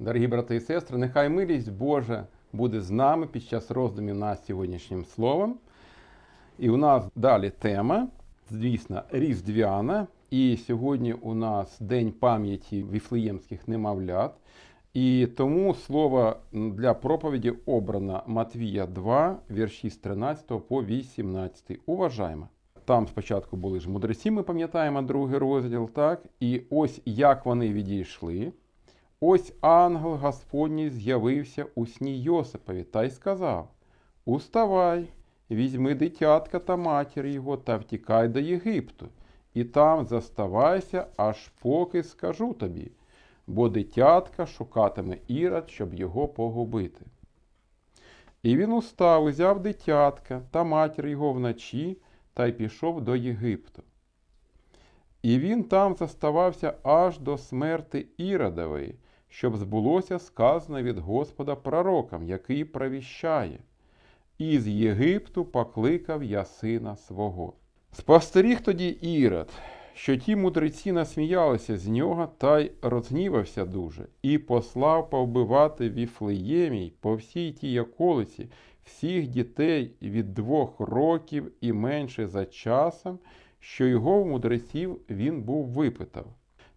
Дорогі брати і сестри, нехай милість Божа буде з нами під час роздумів над сьогоднішнім словом. І у нас далі тема, звісно, різдвяна. І сьогодні у нас День пам'яті віфлеємських немовлят. І тому слово для проповіді обрано Матвія 2, вірші з 13 по 18. Уважаємо. Там спочатку були ж мудреці, ми пам'ятаємо другий розділ, так? І ось як вони відійшли. Ось ангел Господній з'явився у сні Йосипові та й сказав: Уставай, візьми дитятка та матір його та втікай до Єгипту, і там заставайся, аж поки скажу тобі, бо дитятка шукатиме ірод, щоб його погубити. І він устав, узяв дитятка та матір його вночі та й пішов до Єгипту. І він там заставався аж до смерти Іродової, щоб збулося сказано від Господа пророкам, який провіщає. І з Єгипту покликав я сина свого. Спостеріг тоді Ірод, що ті мудреці насміялися з нього та й розгнівався дуже, і послав повбивати в Віфлеємі по всій тій околиці всіх дітей від двох років і менше за часом, що його в мудреців він був випитав.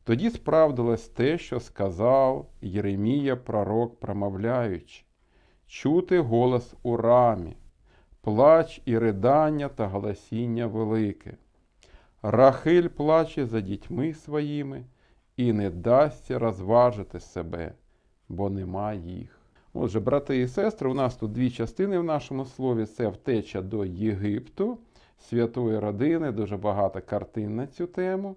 Тоді справдилось те, що сказав Єремія пророк, промовляючи, чути голос у рамі, плач і ридання та голосіння велике. Рахиль плаче за дітьми своїми і не дасться розважити себе, бо нема їх. Отже, брати і сестри, у нас тут дві частини в нашому слові: це втеча до Єгипту, святої родини, дуже багато картин на цю тему.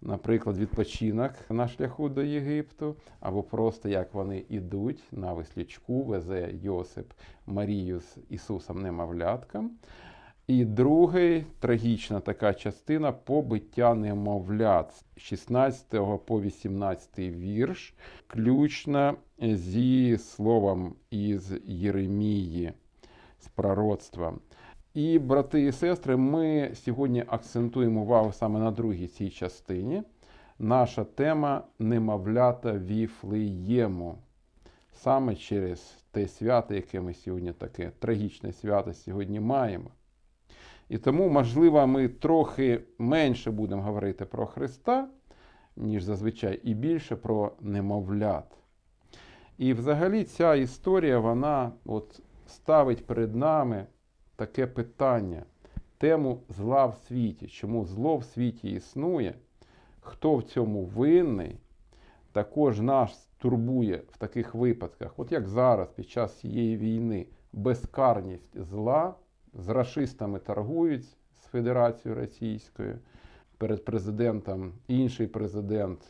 Наприклад, відпочинок на шляху до Єгипту, або просто як вони йдуть на веслічку, везе Йосип Марію з Ісусом немовлятком. І другий трагічна така частина побиття немовлят з 16 по 18 вірш, включно зі словом із Єремії, з пророцтва. І, брати і сестри, ми сьогодні акцентуємо увагу саме на другій цій частині. Наша тема немовлята Віфлеєму. Саме через те свято, яке ми сьогодні таке трагічне свято сьогодні маємо. І тому, можливо, ми трохи менше будемо говорити про Христа, ніж зазвичай, і більше про немовлят. І взагалі ця історія, вона от ставить перед нами таке питання, тему зла в світі. Чому зло в світі існує? Хто в цьому винний? Також нас турбує в таких випадках, от як зараз, під час цієї війни, безкарність зла з рашистами торгують з Федерацією Російською. Перед президентом інший президент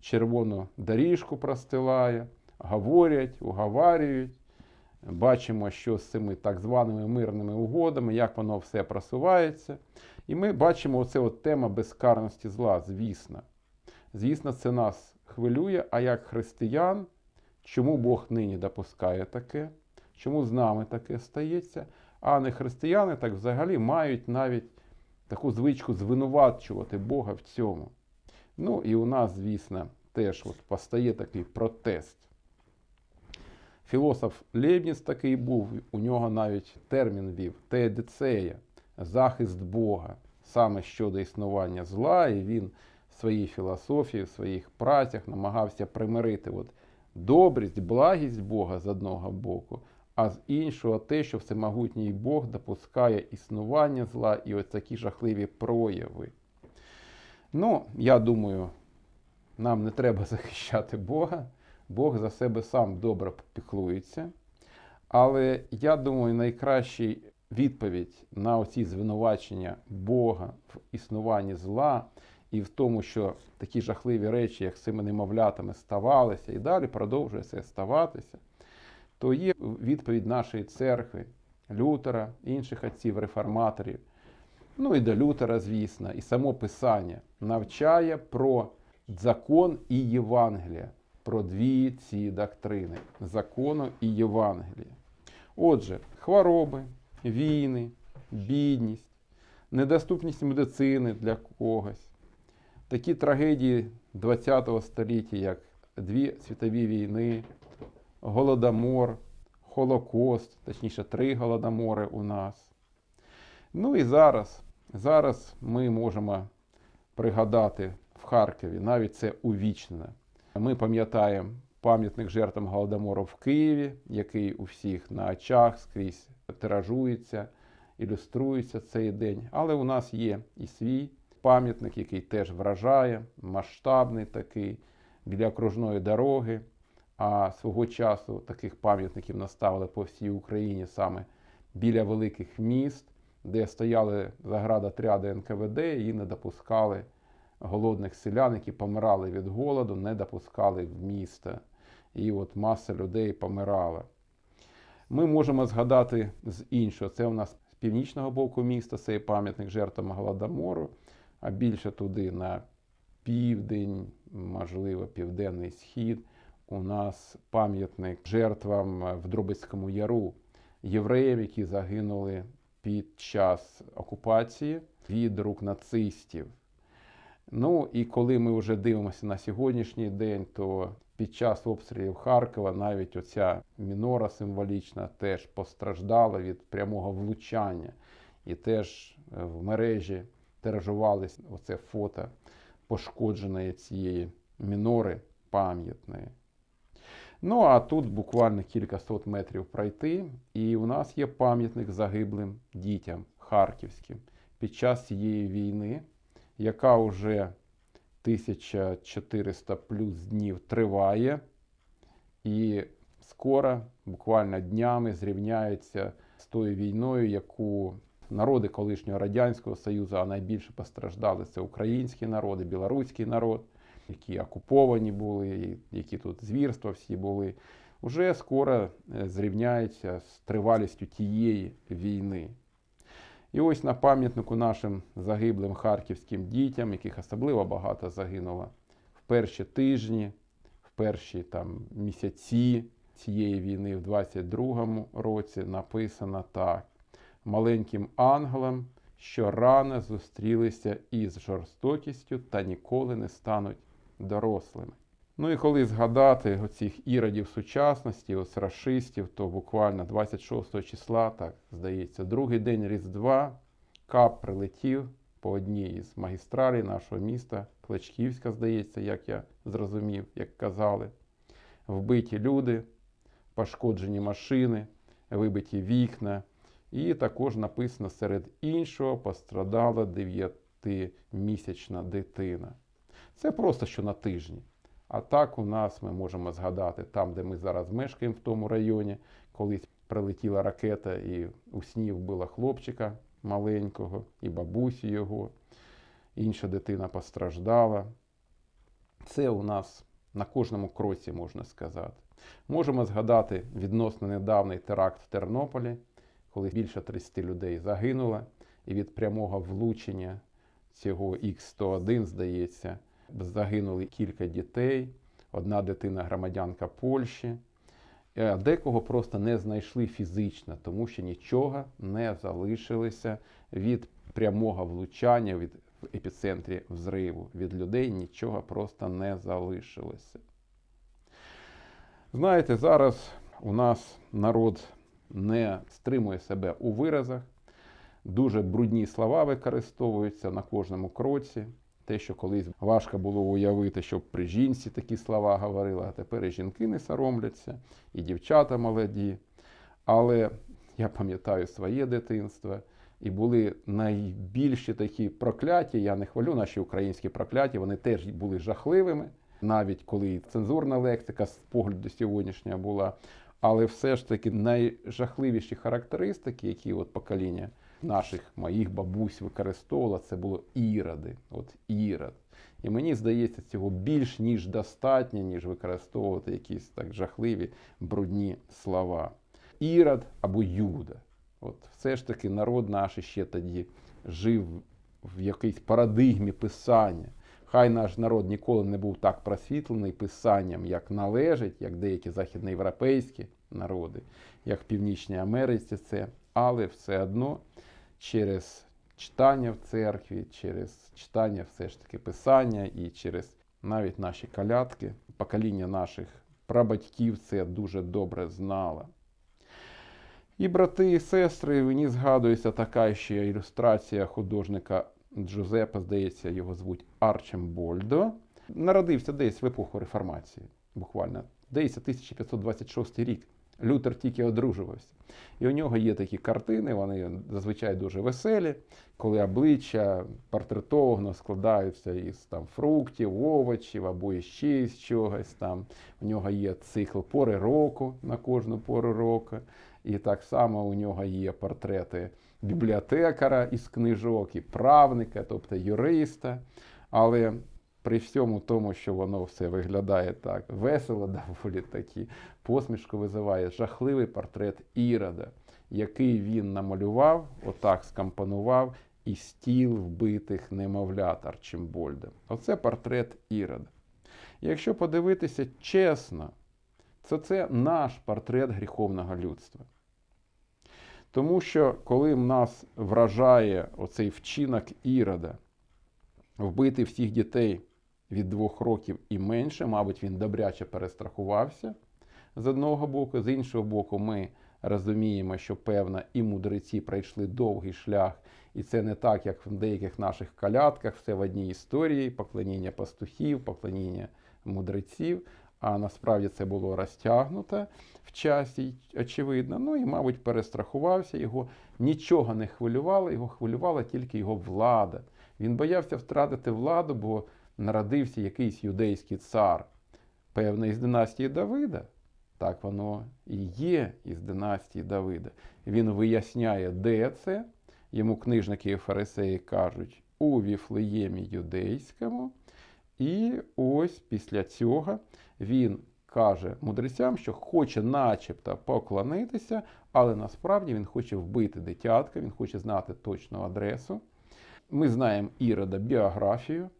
червону доріжку простилає, говорять, уговарюють. Бачимо, що з цими так званими мирними угодами, як воно все просувається. І ми бачимо оце от тема безкарності зла, звісно. Звісно, це нас хвилює, а як християн, чому Бог нині допускає таке, чому з нами таке стається, а не християни так взагалі мають навіть таку звичку звинувачувати Бога в цьому. Ну і у нас, звісно, теж от постає такий протест. Філософ Лейбніц такий був, у нього навіть термін вів теодицея, захист Бога, саме щодо існування зла, і він в своїй філософії, в своїх працях намагався примирити от добрість, благість Бога з одного боку, а з іншого те, що всемогутній Бог допускає існування зла і ось такі жахливі прояви. Ну, я думаю, нам не треба захищати Бога. Бог за себе сам добре піклується. Але я думаю, найкраща відповідь на оці звинувачення Бога в існуванні зла і в тому, що такі жахливі речі, як з цими немовлятами, ставалися і далі продовжує це ставатися, то є відповідь нашої церкви, Лютера, інших отців, реформаторів, ну і до Лютера, звісно, і само Писання навчає про закон і Євангелія про дві ці доктрини закону і Євангелія. Отже, хвороби, війни, бідність, недоступність медицини для когось, такі трагедії ХХ століття, як дві світові війни, Голодомор, Холокост, точніше, три голодомори у нас. Ну і зараз, зараз ми можемо пригадати в Харкові, навіть це увічнене. Ми пам'ятаємо пам'ятник жертвам Голодомору в Києві, який у всіх на очах скрізь тиражується, ілюструється цей день. Але у нас є і свій пам'ятник, який теж вражає, масштабний такий біля окружної дороги. А свого часу таких пам'ятників наставили по всій Україні саме біля великих міст, де стояли заградотряди НКВД і не допускали голодних селян, які помирали від голоду, не допускали в місто. І от маса людей помирала. Ми можемо згадати з іншого. Це у нас з північного боку міста, цей пам'ятник жертвам Голодомору, а більше туди на південь, можливо, південний схід. У нас пам'ятник жертвам в Дробицькому яру, євреїв, які загинули під час окупації від рук нацистів. Ну і коли ми вже дивимося на сьогоднішній день, то під час обстрілів Харкова навіть оця мінора символічна теж постраждала від прямого влучання. І теж е, в мережі тиражувалось оце фото пошкодженої цієї мінори пам'ятної. Ну а тут буквально кілька сот метрів пройти, і у нас є пам'ятник загиблим дітям харківським під час цієї війни, яка вже 1400 плюс днів триває, і скоро, буквально днями, зрівняється з тою війною, яку народи колишнього Радянського Союзу, а найбільше постраждали це українські народи, білоруський народ, які окуповані були, які тут звірства всі були, вже скоро е, зрівняється з тривалістю тієї війни. І ось на пам'ятнику нашим загиблим харківським дітям, яких особливо багато загинуло в перші тижні, в перші там, місяці цієї війни, в 22-му році, написано так: маленьким ангелам, що рано зустрілися із жорстокістю та ніколи не стануть дорослими. Ну і коли згадати оцих іродів сучасності, ось рашистів, то буквально 26 числа, так здається, другий день Різдва, кап прилетів по одній із магістралей нашого міста, Кличківська, здається, як я зрозумів, як казали. Вбиті люди, пошкоджені машини, вибиті вікна. І також написано серед іншого пострадала 9-місячна дитина. Це просто що на тижні. А так у нас ми можемо згадати там, де ми зараз мешкаємо, в тому районі, колись прилетіла ракета і у сні вбила хлопчика маленького і бабусі його. Інша дитина постраждала. Це у нас на кожному кроці можна сказати. Можемо згадати відносно недавній теракт в Тернополі, коли більше 30 людей загинуло, і від прямого влучення цього Х-101, здається, загинули кілька дітей, одна дитина громадянка Польщі. А декого просто не знайшли фізично, тому що нічого не залишилося від прямого влучання від в епіцентрі взриву. Від людей нічого просто не залишилося. Знаєте, зараз у нас народ не стримує себе у виразах, дуже брудні слова використовуються на кожному кроці. Те, що колись важко було уявити, щоб при жінці такі слова говорили, а тепер і жінки не соромляться, і дівчата молоді. Але я пам'ятаю своє дитинство, і були найбільші такі прокляття. Я не хвалю наші українські прокляття, вони теж були жахливими, навіть коли цензурна лексика з погляду сьогоднішня була. Але все ж таки найжахливіші характеристики, які от покоління наших моїх бабусь використовувала, це було іроди. От ірод. І мені здається, цього більш ніж достатньо, ніж використовувати якісь так жахливі брудні слова. Ірод або Юда. От все ж таки народ наш ще тоді жив в якійсь парадигмі писання. Хай наш народ ніколи не був так просвітлений писанням, як належить, як деякі західноєвропейські народи, як в Північній Америці це, але все одно через читання в церкві, через читання все ж таки писання і через навіть наші калятки, покоління наших прабатьків це дуже добре знало. І брати і сестри, мені згадується така ще ілюстрація художника Джузеппе, здається, його звуть Арчембольдо. Народився десь в епоху реформації, буквально. Десь 1526 рік. Лютер тільки одружувався. І у нього є такі картини, вони зазвичай дуже веселі, коли обличчя портретовано складаються із там, фруктів, овочів або іще з чогось. Там. У нього є цикл пори року на кожну пору року. І так само у нього є портрети бібліотекара із книжок, і правника, тобто юриста. Але при всьому тому, що воно все виглядає так весело, доволі такі, посмішку визиває жахливий портрет Ірода, який він намалював, отак скомпонував і стіл вбитих немовлят Арчимбольда. Оце портрет Ірода. Якщо подивитися чесно, то це наш портрет гріховного людства. Тому що коли в нас вражає оцей вчинок Ірода, вбити всіх дітей від двох років і менше, мабуть, він добряче перестрахувався з одного боку, з іншого боку, ми розуміємо, що певно і мудреці пройшли довгий шлях, і це не так, як в деяких наших калятках, все в одній історії, поклоніння пастухів, поклоніння мудреців. А насправді це було розтягнуто в часі, очевидно. Ну і, мабуть, перестрахувався, його нічого не хвилювало, його хвилювала тільки його влада. Він боявся втратити владу, бо народився якийсь юдейський цар, певний із династії Давида. Так воно і є із династії Давида. Він виясняє, де це. Йому книжники і фарисеї кажуть у Віфлеємі юдейському. І ось після цього він каже мудрецям, що хоче начебто поклонитися, але насправді він хоче вбити дитятка, він хоче знати точну адресу. Ми знаємо Ірода біографію.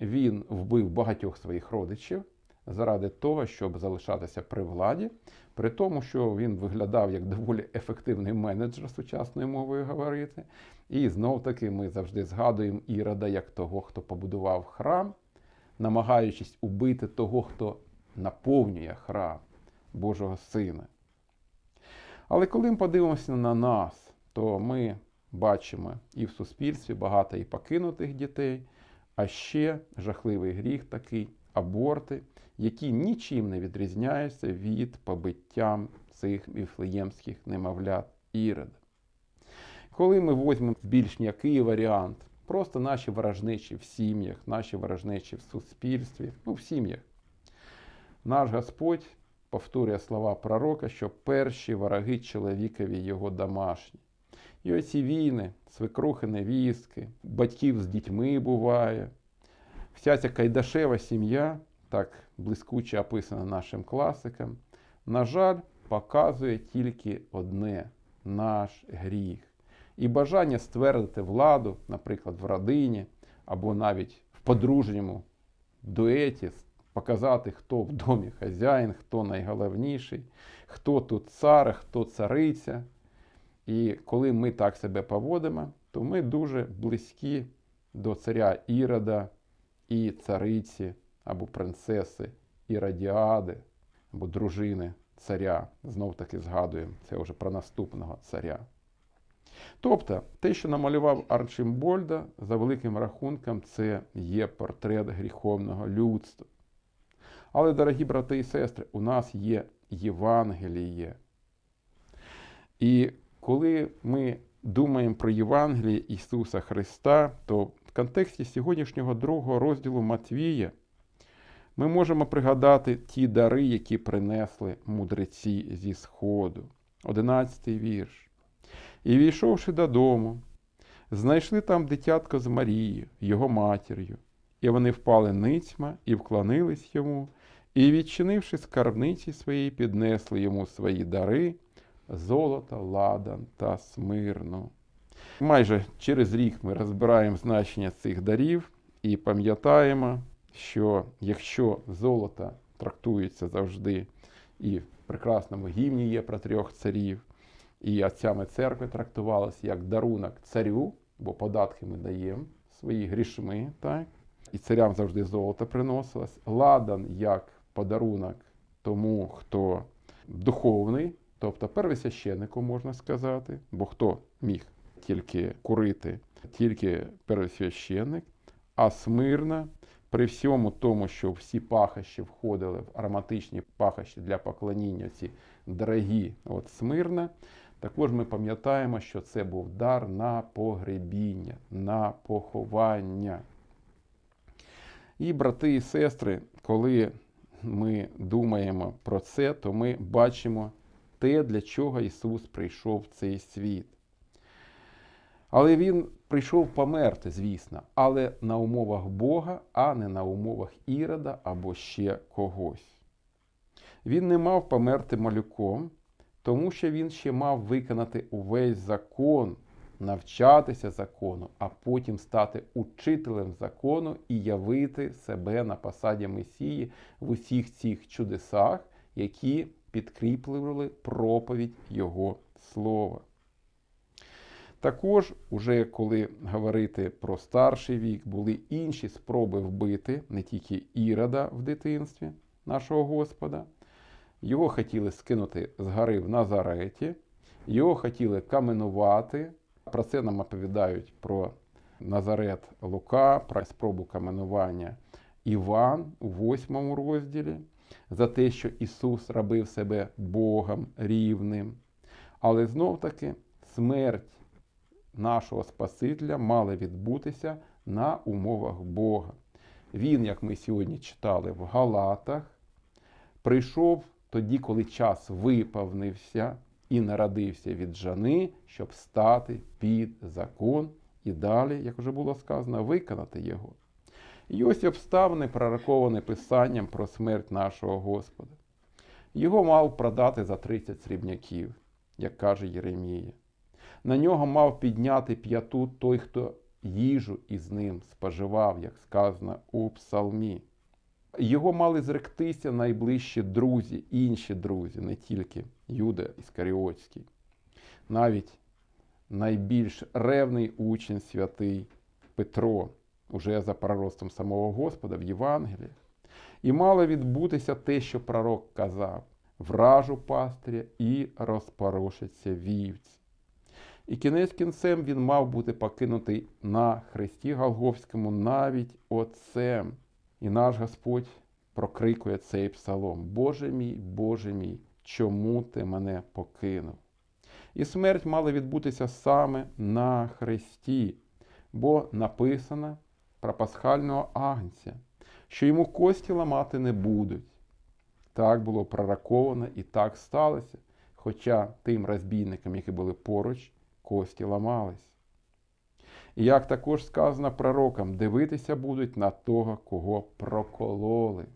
Він вбив багатьох своїх родичів заради того, щоб залишатися при владі, при тому, що він виглядав як доволі ефективний менеджер сучасною мовою говорити. І знов таки ми завжди згадуємо Ірода як того, хто побудував храм, намагаючись убити того, хто наповнює храм Божого Сина. Але коли ми подивимося на нас, то ми бачимо і в суспільстві багато і покинутих дітей, а ще жахливий гріх такий аборти, які нічим не відрізняються від побиттям цих віфлеємських немовлят Ірода. Коли ми візьмемо більш м'який варіант, просто наші ворожнечі в сім'ях, наші ворожнечі в суспільстві, ну в сім'ях, наш Господь повторює слова пророка, що перші вороги чоловікові його домашні. І оці війни, свекрухи, невістки, батьків з дітьми буває. Вся ця кайдашева сім'я, так блискуче описана нашим класикам, на жаль, показує тільки одне наш гріх. І бажання ствердити владу, наприклад, в родині або навіть в подружньому дуеті, показати, хто в домі хазяїн, хто найголовніший, хто тут цар, хто цариця. І коли ми так себе поводимо, то ми дуже близькі до царя Ірода і цариці або принцеси Іродіади, або дружини царя. Знов таки згадуємо це вже про наступного царя. Тобто, те, що намалював Арчимбольда, за великим рахунком, це є портрет гріховного людства. Але, дорогі брати і сестри, у нас є Євангеліє. І коли ми думаємо про Євангеліє Ісуса Христа, то в контексті сьогоднішнього другого розділу Матвія ми можемо пригадати ті дари, які принесли мудреці зі Сходу. Одинадцятий вірш. І війшовши додому, знайшли там дитятко з Марією, його матір'ю, і вони впали ницьма і вклонились йому, і, відчинивши скарбниці свої, піднесли йому свої дари, золото, ладан та смирну. Майже через рік ми розбираємо значення цих дарів і пам'ятаємо, що якщо золото трактується завжди, і в прекрасному гімні є про трьох царів, і отцями церкви трактувалося як дарунок царю, бо податки ми даємо свої грішми, так? і царям завжди золото приносилось. Ладан як подарунок тому, хто духовний, тобто первосвященнику можна сказати, бо хто міг тільки курити, тільки первосвященник, а смирна при всьому тому, що всі пахощі входили в ароматичні пахощі для поклоніння, ці дорогі от смирна, також ми пам'ятаємо, що це був дар на погребіння, на поховання. І, брати і сестри, коли ми думаємо про це, то ми бачимо те, для чого Ісус прийшов в цей світ. Але Він прийшов померти, звісно, але на умовах Бога, а не на умовах Ірода або ще когось. Він не мав померти малюком, тому що він ще мав виконати увесь закон, навчатися закону, а потім стати учителем закону і явити себе на посаді Месії в усіх цих чудесах, які підкріплювали проповідь Його слова. Також, уже коли говорити про старший вік, були інші спроби вбити не тільки Ірода в дитинстві нашого Господа. Його хотіли скинути з гори в Назареті, його хотіли каменувати. Про це нам оповідають про Назарет Лука, про спробу каменування Іван у восьмому розділі, за те, що Ісус робив себе Богом рівним. Але знов таки смерть нашого Спасителя мала відбутися на умовах Бога. Він, як ми сьогодні читали в Галатах, прийшов тоді, коли час виповнився і народився від жани, щоб стати під закон і далі, як вже було сказано, виконати його. І ось обставини, пророковані Писанням про смерть нашого Господа. Його мав продати за 30 срібняків, як каже Єремія. На нього мав підняти п'яту той, хто їжу із ним споживав, як сказано у псалмі. Його мали зректися найближчі друзі, інші друзі, не тільки Юда Іскаріотський. Навіть найбільш ревний учень святий Петро, уже за пророцтвом самого Господа в Євангеліях. І мало відбутися те, що пророк казав: вражу пастиря і розпорошаться вівці. І кінець кінцем він мав бути покинутий на хресті Голговському навіть отцем. І наш Господь прокрикує цей псалом: Боже мій, Боже мій, чому ти мене покинув? І смерть мала відбутися саме на хресті, бо написано про пасхального агнця, що йому кості ламати не будуть. Так було пророковано і так сталося, хоча тим розбійникам, які були поруч, кості ламались. І як також сказано пророкам, дивитися будуть на того, кого прокололи.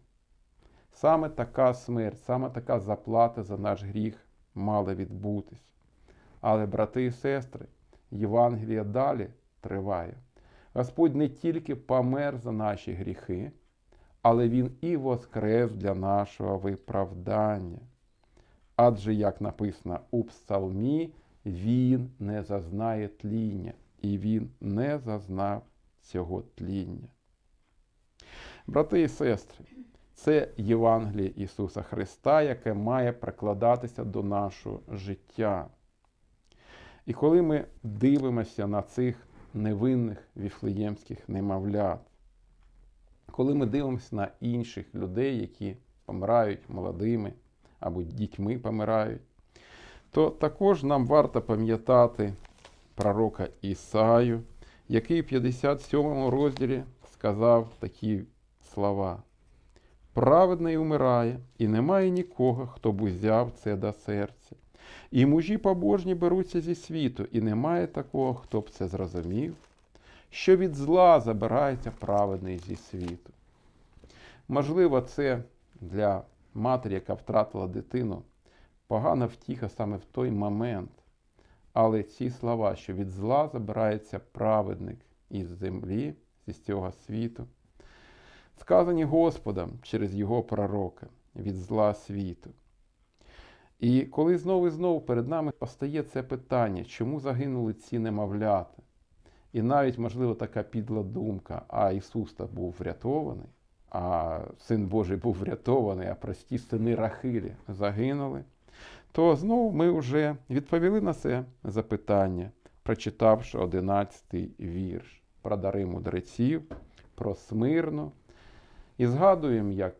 Саме така смерть, саме така заплата за наш гріх мала відбутись. Але, брати і сестри, Євангелія далі триває. Господь не тільки помер за наші гріхи, але Він і воскрес для нашого виправдання. Адже, як написано у Псалмі, Він не зазнає тління, і Він не зазнав цього тління. Брати і сестри, це Євангеліє Ісуса Христа, яке має прикладатися до нашого життя. І коли ми дивимося на цих невинних віфлеємських немовлят, коли ми дивимося на інших людей, які помирають молодими або дітьми помирають, то також нам варто пам'ятати пророка Ісаю, який в 57 розділі сказав такі слова. Праведний умирає, і немає нікого, хто б узяв це до серця. І мужі побожні беруться зі світу, і немає такого, хто б це зрозумів, що від зла забирається праведний зі світу. Можливо, це для матері, яка втратила дитину, погана втіха саме в той момент. Але ці слова, що від зла забирається праведник із землі, зі цього світу, сказані Господом через його пророка від зла світу. І коли знову і знову перед нами постає це питання, чому загинули ці немовлята? І навіть, можливо, така підла думка, а Ісус та був врятований, а Син Божий був врятований, а прості сини Рахилі загинули, то знову ми вже відповіли на це запитання, прочитавши 11-й вірш про дари мудреців, про смирну. І згадуємо, як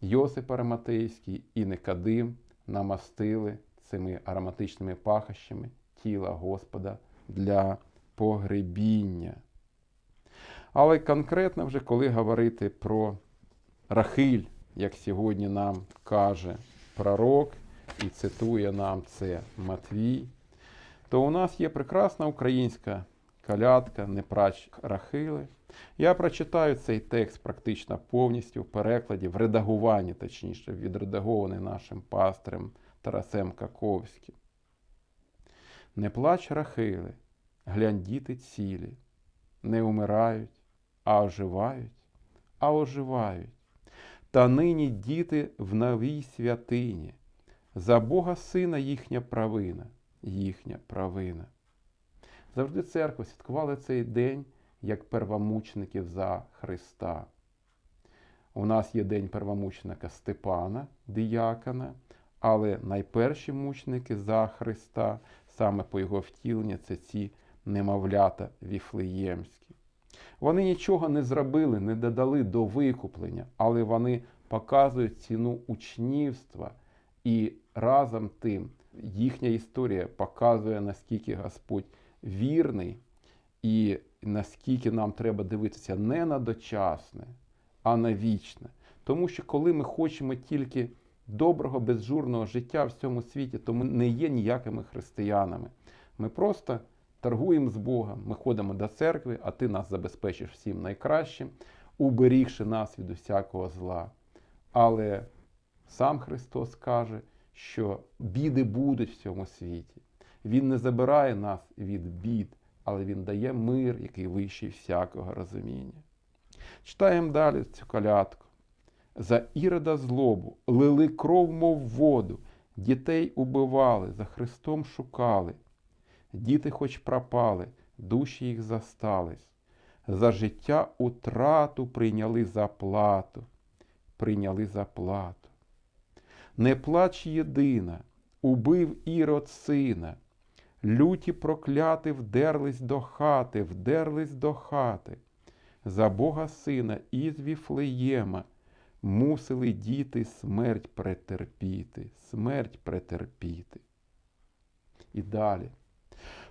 Йосип Араматейський і Никодим намастили цими ароматичними пахощами тіла Господа для погребіння. Але конкретно вже коли говорити про Рахиль, як сьогодні нам каже пророк, і цитує нам це Матвій, то у нас є прекрасна українська калядка, не прач Рахили. Я прочитаю цей текст практично повністю в перекладі, в редагуванні, точніше, відредагований нашим пастором Тарасем Каковським. Не плач Рахили, глянь діти цілі, не умирають, а оживають, а оживають. Та нині діти в новій святині, за Бога Сина їхня правина, їхня правина. Завжди церква святкувала цей день як первомучеників за Христа. У нас є день первомученика Степана, диякона, але найперші мученики за Христа, саме по його втіленню, це ці немовлята віфлеємські. Вони нічого не зробили, не додали до викуплення, але вони показують ціну учнівства і разом тим їхня історія показує, наскільки Господь вірний і наскільки нам треба дивитися не на дочасне, а на вічне. Тому що коли ми хочемо тільки доброго, безжурного життя в цьому світі, то ми не є ніякими християнами. Ми просто торгуємо з Богом, ми ходимо до церкви, а ти нас забезпечиш всім найкращим, уберігши нас від усякого зла. Але сам Христос каже, що біди будуть в цьому світі. Він не забирає нас від бід, але Він дає мир, який вищий всякого розуміння. Читаємо далі цю колядку. За ірода злобу лили кров, мов воду, дітей убивали, за Христом шукали. Діти хоч пропали, душі їх застались. За життя утрату прийняли заплату, прийняли заплату. Не плач єдина, убив ірод сина, люті прокляти вдерлись до хати, вдерлись до хати. За Бога сина із Віфлеєма мусили діти смерть претерпіти, смерть претерпіти. І далі.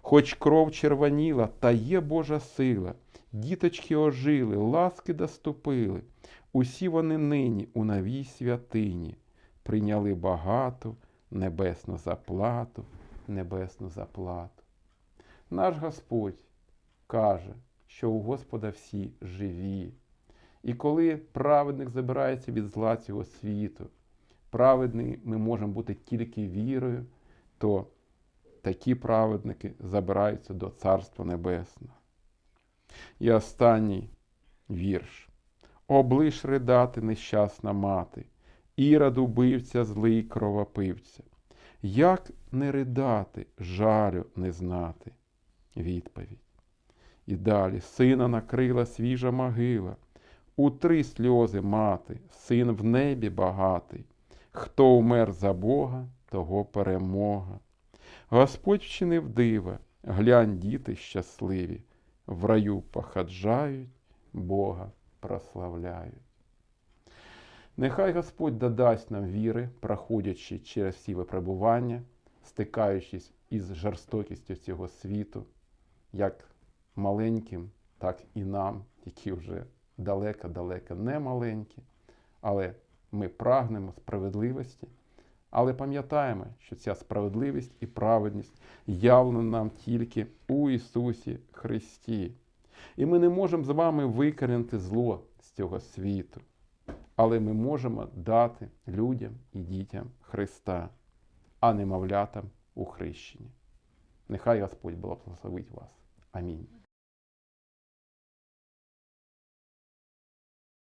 Хоч кров червоніла, та є Божа сила, діточки ожили, ласки доступили, усі вони нині у новій святині прийняли багату небесну заплату, небесну заплату. Наш Господь каже, що у Господа всі живі. І коли праведник забирається від зла цього світу, праведний ми можемо бути тільки вірою, то такі праведники забираються до Царства Небесного. І останній вірш. Облиш ридати нещасна мати, ірод убивця, злий кровопивця. Як не ридати, жалю не знати? Відповідь. І далі сина накрила свіжа могила, утри сльози мати, син в небі багатий. Хто умер за Бога, того перемога. Господь вчинив дива, глянь, діти щасливі, в раю похаджають, Бога прославляють. Нехай Господь додасть нам віри, проходячи через всі випробування, стикаючись із жорстокістю цього світу, як маленьким, так і нам, які вже далеко-далеко не маленькі, але ми прагнемо справедливості. Але пам'ятаємо, що ця справедливість і праведність явлена нам тільки у Ісусі Христі. І ми не можемо з вами викорінити зло з цього світу. Але ми можемо дати людям і дітям Христа, а немовлятам у хрещенні. Нехай Господь благословить вас. Амінь.